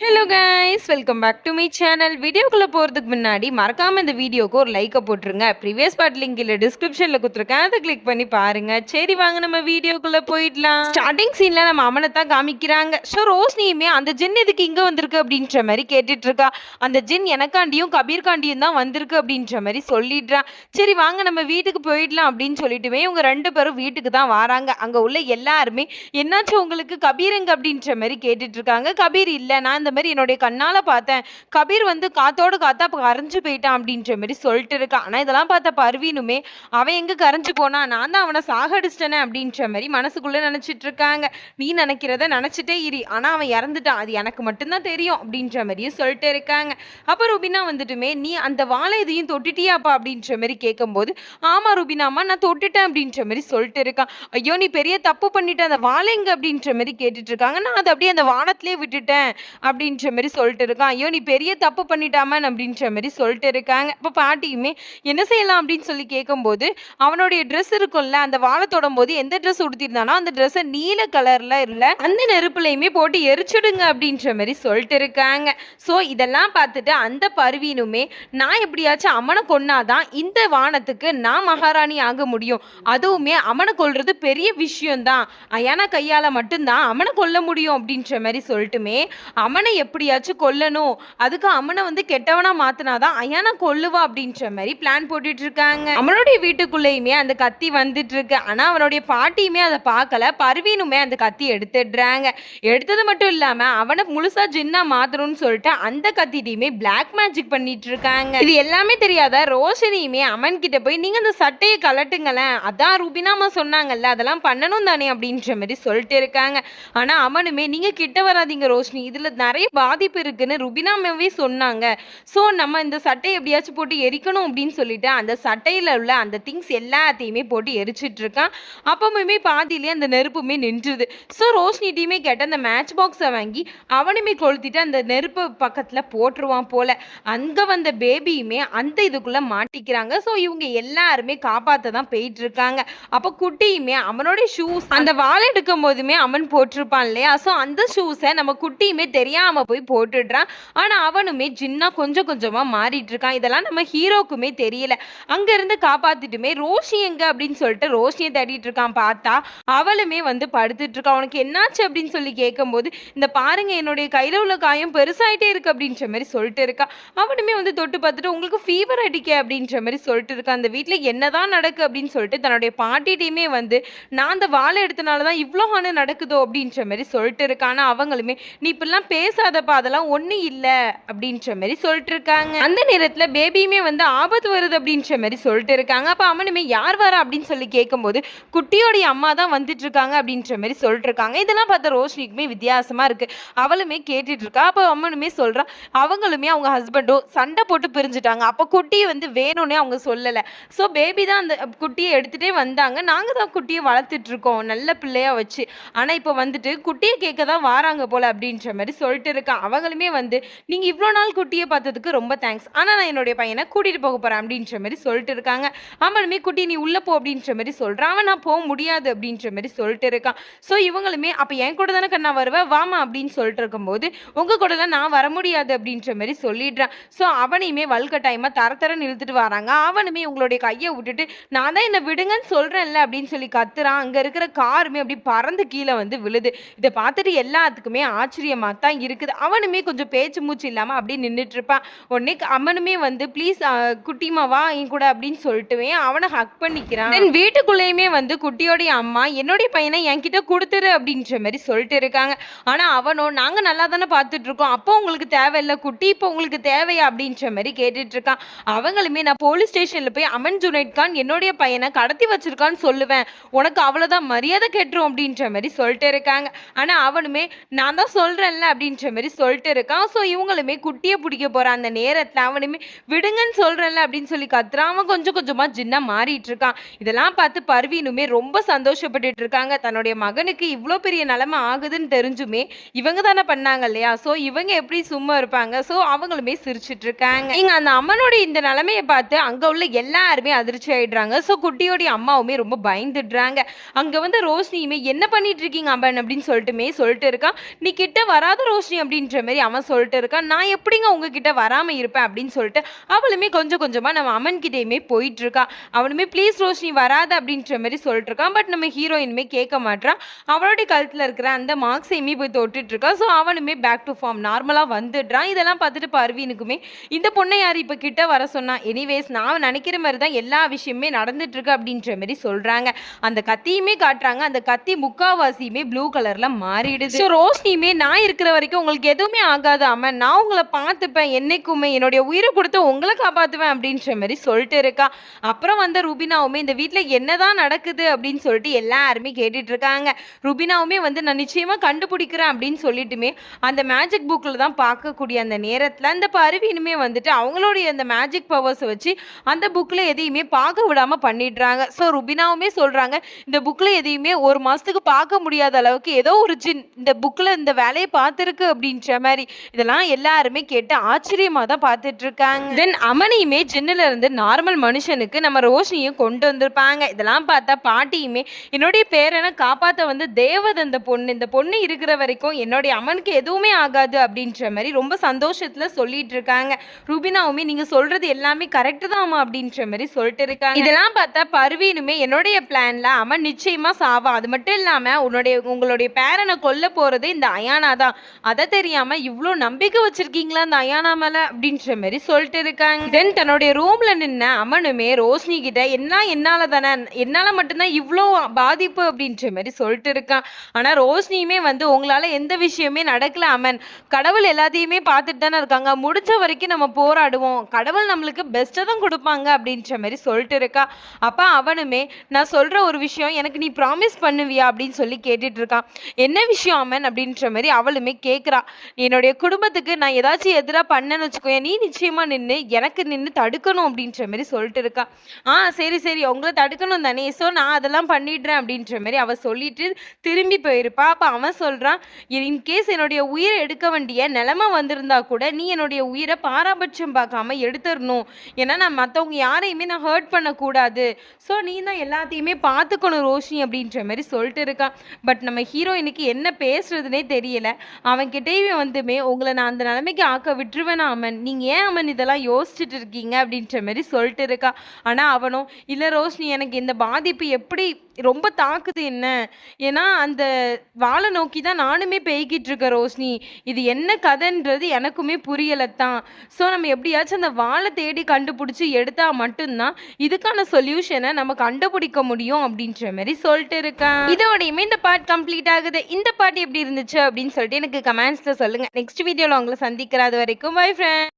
Hello guys welcome back to my channel வீடியோக்குள்ளே போகிறதுக்கு முன்னாடி மறக்காமல் இந்த வீடியோக்கு ஒரு லைக்கை போட்டுருங்க. ப்ரீவியஸ் பார்ட் லிங்க் இல்லை டிஸ்கிரிப்ஷனில் கொடுத்துருக்கேன். அதை கிளிக் பண்ணி பாருங்கள் சரி வாங்க நம்ம வீடியோக்குள்ளே போயிடலாம். ஸ்டார்டிங் சீனில் நம்ம அவனை தான் காமிக்கிறாங்க. ஸோ ரோஸ்னியுமே அந்த ஜின் எதுக்கு இங்கே வந்திருக்கு அப்படின்ற மாதிரி கேட்டுட்ருக்கா. அந்த ஜின் எனக்காண்டியும் கபீர்காண்டியும் தான் வந்திருக்கு அப்படின்ற மாதிரி சொல்லிடுறான் சரி வாங்க நம்ம வீட்டுக்கு போயிடலாம் அப்படின்னு சொல்லிட்டுமே இவங்க ரெண்டு பேரும் வீட்டுக்கு தான் வராங்க. அங்கே உள்ள எல்லாருமே என்னாச்சும் உங்களுக்கு? கபீர் எங்க? அப்படின்ற மாதிரி கேட்டுட்ருக்காங்க. கபீர் இல்லை நான் அந்த மாதிரி என்னுடைய கண்ணால் பார்த்தேன். கபீர் வந்து காத்தோடு காத்தா இப்போ கரைஞ்சு போயிட்டான் அப்படின்ற மாதிரி சொல்லிட்டு இருக்கான் ஆனால் இதெல்லாம் பார்த்த பர்வீனுமே அவன் எங்கே கரைஞ்சு போனா நான் தான் அவனை சாகடிச்சிட்டேனே அப்படின்ற மாதிரி மனசுக்குள்ளே நினச்சிட்டு இருக்காங்க. நீ நினைக்கிறத நினச்சிட்டே இரு. ஆனால் அவன் இறந்துட்டான். அது எனக்கு மட்டும்தான் தெரியும் அப்படின்ற மாதிரியும் சொல்லிட்டு இருக்காங்க. அப்போ ரூபினா வந்துட்டுமே நீ அந்த வாழை இதையும் தொட்டுட்டியாப்பா? அப்படின்ற மாதிரி கேட்கும்போது ஆமாம் ரூபினாமா நான் தொட்டுட்டேன் அப்படின்ற மாதிரி சொல்லிட்டு இருக்கான். ஐயோ நீ பெரிய தப்பு பண்ணிட்ட. அந்த வாழைங்க அப்படின்ற மாதிரி கேட்டுட்டு இருக்காங்க. நான் அதை அப்படியே அந்த வானத்திலே விட்டுட்டேன். அப்படின்ற மாதிரி சொல்லிட்டு இருக்கான். ஐயோ நீ பெரிய தப்பு பண்ணிட்டாமன் அப்படின்ற மாதிரி சொல்லிட்டு இருக்காங்க. இப்போ பாட்டியுமே என்ன செய்யலாம் அப்படின்னு சொல்லி கேட்கும்போது அவனுடைய ட்ரெஸ் இருக்கும்ல அந்த வாழை தொடும் போது எந்த ட்ரெஸ் உடுத்திருந்தானோ அந்த ட்ரெஸ்ஸை நீல கலர்ல இல்லை அந்த நெருப்புலையுமே போட்டு எரிச்சிடுங்க அப்படின்ற மாதிரி சொல்லிட்டு இருக்காங்க. ஸோ இதெல்லாம் பார்த்துட்டு அந்த பருவினுமே நான் எப்படியாச்சும் அமனை கொன்னாதான் இந்த வானத்துக்கு நான் மகாராணி ஆக முடியும். அதுவுமே அமனை கொள்றது பெரிய விஷயம்தான். அயானா கையால் மட்டும்தான் அமனை கொல்ல முடியும் அப்படின்ற மாதிரி சொல்லிட்டுமே அமனை எப்படியாச்சும் கொல்லணும். அதுக்கு அமனை வந்து கெட்டவனா மாத்தினாதான் அயானா கொல்லுவா அப்படின்ற மாதிரி பிளான் போட்டுட்டு இருக்காங்க அவனுடைய வீட்டுக்குள்ளேயுமே அந்த கத்தி வந்துட்டு இருக்கு ஆனா அவனுடைய பாட்டியுமே அதை பார்க்கல. பர்வீனுமே அந்த கத்தி எடுத்துடுறாங்க. எடுத்தது மட்டும் இல்லாம அவனை முழுசா ஜின்னா மாத்தணும்னு சொல்லிட்டு அந்த கத்திட்டையுமே பிளாக் மேஜிக் பண்ணிட்டு இருக்காங்க இது எல்லாமே தெரியாத ரோஷனியுமே அமன் கிட்ட போய் நீங்க அந்த சட்டையை கலட்டுங்களேன் அதான் ரூபினாமா சொன்னாங்கல்ல அதெல்லாம் பண்ணணும் தானே? அப்படின்ற மாதிரி சொல்லிட்டு இருக்காங்க. ஆனா அவனுமே நீங்க கிட்ட வராதீங்க ரோஷினி. இதுல நிறைய பாதிப்பு இருக்குன்னு ருபினாமாவே சொன்னாங்க. ஸோ நம்ம இந்த சட்டையை எப்படியாச்சும் போட்டு எரிக்கணும் அப்படின்னு சொல்லிட்டு அந்த சட்டையில் உள்ள அந்த திங்ஸ் எல்லாத்தையுமே போட்டு எரிச்சிட்டு இருக்கான். அப்பவுமே பாதியிலே அந்த நெருப்புமே நின்றுது. ஸோ ரோஷினிட்டையுமே கேட்ட அந்த மேட்ச் பாக்ஸை வாங்கி அவனுமே கொளுத்திட்டு அந்த நெருப்பு பக்கத்தில் போட்டுருவான் போல. அங்கே வந்த பேபியுமே அந்த இதுக்குள்ளே மாட்டிக்கிறாங்க. ஸோ இவங்க எல்லாருமே காப்பாற்ற தான் போயிட்டு இருக்காங்க அப்போ குட்டியுமே அவனோட ஷூஸ் அந்த வாழை எடுக்கும் போதுமே அவன் போட்டிருப்பான் இல்லையா? ஸோ அந்த ஷூஸை நம்ம குட்டியுமே தெரியாம போய் போட்டுடுறான். ஆனா அவனுமே ஜின்னா கொஞ்சம் கொஞ்சமா மாறிட்டு இருக்கான் இதெல்லாம் நம்ம ஹீரோக்குமே தெரியல. அங்க இருந்து காப்பாத்திட்டுமே ரோஷி எங்க அப்படின்னு சொல்லிட்டு ரோஷியை தேடிட்டு இருக்கான். பார்த்தா அவளுமே வந்து படுத்துட்டு இருக்கா. உனக்கு என்னாச்சு அப்படின்னு சொல்லி கேட்கும்போது இந்த பாருங்க என்னுடைய கையில உள்ள காயம் பெருசாயிட்டே இருக்கு அப்படின்ற மாதிரி சொல்லிட்டு இருக்கா. அவனுமே வந்து தொட்டு பார்த்துட்டு உங்களுக்கு ஃபீவர் அடிக்க அப்படின்ற மாதிரி சொல்லிட்டு இருக்கா. அந்த வீட்டில் என்னதான் நடக்கு அப்படின்னு சொல்லிட்டு தன்னுடைய பாட்டிட்டையுமே வந்து நான் அந்த வாழை எடுத்தனால தான் இவ்வளோ ஹானு நடக்குதோ அப்படின்ற மாதிரி சொல்லிட்டு இருக்கா. ஆனால் அவங்களுமே நீ இப்படிலாம் பேசாதப்பா அதெல்லாம் ஒன்றும் இல்லை அப்படின்ற மாதிரி சொல்லிட்டு இருக்காங்க அந்த நேரத்தில் பேபியுமே வந்து ஆபத்து வருது அப்படின்ற மாதிரி சொல்லிட்டு இருக்காங்க அப்போ அம்மனுமே யார் வரா அப்படின்னு சொல்லி கேட்கும்போது குட்டியோடைய அம்மா தான் வந்துட்டு இருக்காங்க அப்படின்ற மாதிரி சொல்லிட்டு இருக்காங்க இதெல்லாம் பார்த்தா ரோஷினிக்குமே வித்தியாசமா இருக்கு. அவளுமே கேட்டுட்டு இருக்கா அப்போ அம்மனுமே சொல்றா அவங்களுமே அவங்க ஹஸ்பண்டோ சண்டை போட்டு பிரிஞ்சுட்டாங்க. அப்போ குட்டியை வந்து வேணும்னே அவங்க சொல்லலை. ஸோ பேபி தான் அந்த குட்டியை எடுத்துகிட்டே வந்தாங்க. நாங்கள் தான் குட்டியை வளர்த்துட்டு இருக்கோம் நல்ல பிள்ளையா வச்சு. ஆனால் இப்போ வந்துட்டு குட்டியை கேட்க தான் வாராங்க போல அப்படின்ற மாதிரி சொல்லிட்டு இருக்கான். அவங்களுமே வந்து நீங்கள் இவ்வளோ நாள் குட்டியை பார்த்ததுக்கு ரொம்ப தேங்க்ஸ் ஆனால் நான் என்னுடைய பையனை கூட்டிகிட்டு போக போகிறேன் அப்படின்ற மாதிரி சொல்லிட்டு இருக்காங்க. அவனுமே குட்டி நீ உள்ளே போ அப்படின்ற மாதிரி சொல்கிறான் அவன் நான் போக முடியாது அப்படின்ற மாதிரி சொல்லிட்டு இருக்கான். ஸோ இவங்களுமே அப்போ என் கூட தானே கண்ணா வருவேன் வாமா அப்படின்னு சொல்லிட்டு இருக்கும்போது உங்கள் தான் நான் வர முடியாது அப்படின்ற மாதிரி சொல்லிடுறான். ஸோ அவனையுமே வல்கட்டாயமாக தர தரன்னு இழுத்துட்டு வராங்க. அவனுமே உங்களுடைய கையை விட்டுட்டு நான் தான் என்னை விடுங்கன்னு சொல்கிறேன்ல அப்படின்னு சொல்லி கத்துறான். அங்கே இருக்கிற காருமே அப்படி பறந்து கீழே வந்து விழுது. இதை பார்த்துட்டு எல்லாத்துக்குமே ஆச்சரியமாக தான் இருக்கு. இருக்குது. அவனுமே கொஞ்சம் பேச்சு மூச்சு இல்லாமல் அப்படியே நின்றுட்டு இருப்பான். உடனே அவனுமே வந்து ப்ளீஸ் குட்டிமா வா என் கூட அப்படின்னு சொல்லிட்டுவே அவனை ஹக் பண்ணிக்கிறான். தென் வீட்டுக்குள்ளேயுமே வந்து குட்டியோடைய அம்மா என்னுடைய பையனை என்கிட்ட கொடுத்துரு அப்படின்ற மாதிரி சொல்லிட்டு இருக்காங்க. ஆனால் அவனோ நாங்கள் நல்லா தானே பார்த்துட்டு இருக்கோம். அப்போ உங்களுக்கு தேவையில்லை. குட்டி இப்போ உங்களுக்கு தேவையா? அப்படின்ற மாதிரி கேட்டுட்டு இருக்கான். அவங்களுமே நான் போலீஸ் ஸ்டேஷனில் போய் அமன் ஜுனைட் கான் என்னுடைய பையனை கடத்தி வச்சிருக்கான்னு சொல்லுவேன். உனக்கு அவ்வளோதான் மரியாதை கெட்டுரும் அப்படின்ற மாதிரி சொல்லிட்டு இருக்காங்க. ஆனால் அவனுமே நான் தான் சொல்கிறேன்ல அப்படின்னு அப்படின்ற மாதிரி சொல்லிட்டு இருக்கான். ஸோ இவங்களுமே குட்டியை பிடிக்க போகிற அந்த நேரத்தில் அவனுமே விடுங்கன்னு சொல்கிறேன்ல அப்படின்னு சொல்லி கத்துறாம அவன் கொஞ்சம் கொஞ்சமாக ஜின்னா மாறிட்டு இருக்கான். இதெல்லாம் பார்த்து பர்வீனுமே ரொம்ப சந்தோஷப்பட்டுட்டு இருக்காங்க. தன்னுடைய மகனுக்கு இவ்வளோ பெரிய நிலைமை ஆகுதுன்னு தெரிஞ்சுமே இவங்க தானே பண்ணாங்க இல்லையா? ஸோ இவங்க எப்படி சும்மா இருப்பாங்க? ஸோ அவங்களுமே சிரிச்சிட்டு இருக்காங்க. இங்க அந்த அம்மனுடைய இந்த நிலைமையை பார்த்து அங்கே உள்ள எல்லாருமே அதிர்ச்சி ஆயிடுறாங்க. ஸோ குட்டியோடைய அம்மாவுமே ரொம்ப பயந்துடுறாங்க. அங்கே வந்து ரோஷினியுமே என்ன பண்ணிட்டு இருக்கீங்க அம்மன்? அப்படின்னு சொல்லிட்டுமே சொல்லிட்டு இருக்கான். நீ கிட்ட வராத ரோஷ் ரோஷினி அப்படின்ற மாதிரி அவன் சொல்லிட்டு இருக்கான். நான் எப்படிங்க உங்ககிட்ட வராமல் இருப்பேன் அப்படின்னு சொல்லிட்டு அவளுமே கொஞ்சம் கொஞ்சமாக நம்ம அமன் கிட்டேயுமே போயிட்டு அவனுமே ப்ளீஸ் ரோஷினி வராத அப்படின்ற மாதிரி சொல்லிட்டு இருக்கான் பட் நம்ம ஹீரோயினுமே கேட்க மாட்டான் அவளுடைய கழுத்தில் இருக்கிற அந்த மார்க்ஸையுமே போய் தொட்டுட்டு இருக்கான் ஸோ அவனுமே பேக் டு ஃபார்ம் நார்மலாக வந்துடுறான் இதெல்லாம் பார்த்துட்டு பர்வீனுக்குமே இந்த பொண்ணை யார் இப்போ கிட்ட வர சொன்னா? எனிவேஸ் நான் நினைக்கிற மாதிரி தான் எல்லா விஷயமே நடந்துட்டு இருக்கு அப்படின்ற மாதிரி சொல்றாங்க. அந்த கத்தியுமே காட்டுறாங்க. அந்த கத்தி முக்காவாசியுமே ப்ளூ கலர்ல மாறிடுது. ஸோ ரோஷினியுமே நான் இருக்கிற வரைக்கும் உங்களுக்கு எதுவுமே ஆகாது அம்மன். நான் உங்களை பார்த்துப்பேன். என்னைக்குமே என்னுடைய உயிரை கொடுத்து உங்களை காப்பாற்றுவேன் அப்படின்ற மாதிரி சொல்லிட்டு இருக்கா. அப்புறம் வந்த ருபினாவுமே இந்த வீட்டில் என்னதான் நடக்குது அப்படின்னு சொல்லிட்டு எல்லாருமே கேட்டுட்டு இருக்காங்க. ருபினாவுமே வந்து நான் நிச்சயமா கண்டுபிடிக்கிறேன் அப்படின்னு சொல்லிட்டுமே அந்த மேஜிக் புக்கில் தான் பார்க்கக்கூடிய அந்த நேரத்தில் அந்த பருவினுமே வந்துட்டு அவங்களுடைய அந்த மேஜிக் பவர்ஸை வச்சு அந்த புக்கில் எதையுமே பார்க்க விடாமல் பண்ணிடுறாங்க. ஸோ ருபினாவுமே சொல்கிறாங்க இந்த புக்கில் எதையுமே ஒரு மாதத்துக்கு பார்க்க முடியாத அளவுக்கு ஏதோ ஒரு ஜின் இந்த புக்கில் இந்த வேலையை பார்த்துருக்கு அப்படின்ற மாதிரி. இதெல்லாம் எல்லாருமே கேட்டு ஆச்சரியமா தான் பார்த்துட்டு இருக்காங்க தென் அமனியுமே சின்னல இருந்து நார்மல் மனுஷனுக்கு நம்ம ரோஷினியும் கொண்டு வந்திருப்பாங்க. இதெல்லாம் பார்த்தா பாட்டியுமே என்னுடைய பேரனை காப்பாற்ற வந்து தேவத இந்த பொண்ணு. இந்த பொண்ணு இருக்கிற வரைக்கும் என்னுடைய அம்மனுக்கு எதுவுமே ஆகாது அப்படின்ற மாதிரி ரொம்ப சந்தோஷத்துல சொல்லிட்டு இருக்காங்க ரூபினாவுமே நீங்க சொல்றது எல்லாமே கரெக்டு தான் அப்படின்ற மாதிரி சொல்லிட்டு இருக்காங்க. இதெல்லாம் பார்த்தா பர்வீனுமே என்னுடைய பிளான்ல அவன் நிச்சயமா சாவான் அது மட்டும் இல்லாம உன்னுடைய உங்களுடைய பேரனை கொல்ல போறது இந்த அயானா தான் அதை தெரியாம இவ்வளோ நம்பிக்கை வச்சிருக்கீங்களா அந்த அயானா மேல அப்படின்ற மாதிரி சொல்லிட்டு இருக்காங்க. தென் தன்னுடைய ரூம்ல நின்ன அமனுமே ரோஷினி கிட்ட என்ன என்னால தானே? என்னால மட்டும்தான் இவ்வளோ பாதிப்பு? அப்படின்ற மாதிரி சொல்லிட்டு இருக்கான் ஆனா ரோஷினியுமே வந்து உங்களால எந்த விஷயமே நடக்கல அமன். கடவுள் எல்லாத்தையுமே பார்த்துட்டு தானே இருக்காங்க. முடிஞ்ச வரைக்கும் நம்ம போராடுவோம். கடவுள் நம்மளுக்கு பெஸ்ட்டை தான் கொடுப்பாங்க அப்படின்ற மாதிரி சொல்லிட்டு இருக்கா. அப்போ அவனுமே நான் சொல்ற ஒரு விஷயம் எனக்கு நீ ப்ராமிஸ் பண்ணுவியா? அப்படின்னு சொல்லி கேட்டுட்டு இருக்கான் என்ன விஷயம் அமன்? அப்படின்ற மாதிரி அவளுமே கேட்குறா என்னுடைய குடும்பத்துக்கு நான் ஏதாச்சும் எதிராக பண்ணேன்னு வச்சுக்கோ நீ நிச்சயமா நின்று எனக்கு நின்று தடுக்கணும் அப்படின்ற மாதிரி சொல்லிட்டு இருக்கா. ஆ சரி சரி. உங்களை தடுக்கணும் தானே. ஸோ நான் அதெல்லாம் பண்ணிடுறேன் அப்படின்ற மாதிரி அவ சொல்லிட்டு திரும்பி போயிருப்பா. அப்போ அவன் சொல்கிறான் இன்கேஸ் என்னுடைய உயிரை எடுக்க வேண்டிய நிலமை வந்திருந்தா கூட நீ என்னுடைய உயிரை பாராபட்சம் பார்க்காம எடுத்துடணும். ஏன்னா நான் மற்றவங்க யாரையுமே நான் ஹர்ட் பண்ணக்கூடாது. ஸோ நீ தான் எல்லாத்தையுமே பார்த்துக்கணும் ரோஷினி அப்படின்ற மாதிரி சொல்லிட்டு இருக்கான் பட் நம்ம ஹீரோயினுக்கு என்ன பேசுறதுனே தெரியல. அவன்கிட்டயே வந்துமே உங்களை நான் அந்த நிலைமைக்கு ஆக்க விட்டுருவேனா அமன் நீங்கள் ஏன் அமன் இதெல்லாம் யோசிச்சுட்டு இருக்கீங்க அப்படின்ற மாதிரி சொல்லிட்டு இருக்கா. ஆனால் அவனும் இல்லை ரோஷினி எனக்கு இந்த பாதிப்பு எப்படி ரொம்ப தாக்குது என்ன? ஏன்னா அந்த வாழை நோக்கி தான் நானுமே பெய்கிட்டு இருக்கேன் ரோஷினி. இது என்ன கதைன்றது எனக்குமே புரியலைத்தான். ஸோ நம்ம எப்படியாச்சும் அந்த வாழை தேடி கண்டுபிடிச்சி எடுத்தா மட்டும்தான் இதுக்கான சொல்யூஷனை நம்ம கண்டுபிடிக்க முடியும் அப்படின்ற மாதிரி சொல்லிட்டு இருக்கேன். இதோடையுமே இந்த பார்ட் கம்ப்ளீட் ஆகுது. இந்த பார்ட் எப்படி இருந்துச்சு அப்படின்னு சொல்லிட்டு எனக்கு கமெண்ட்ஸில் சொல்லுங்கள் நெக்ஸ்ட் வீடியோவில் உங்களை சந்திக்கிறது வரைக்கும் பை ஃப்ரெண்ட்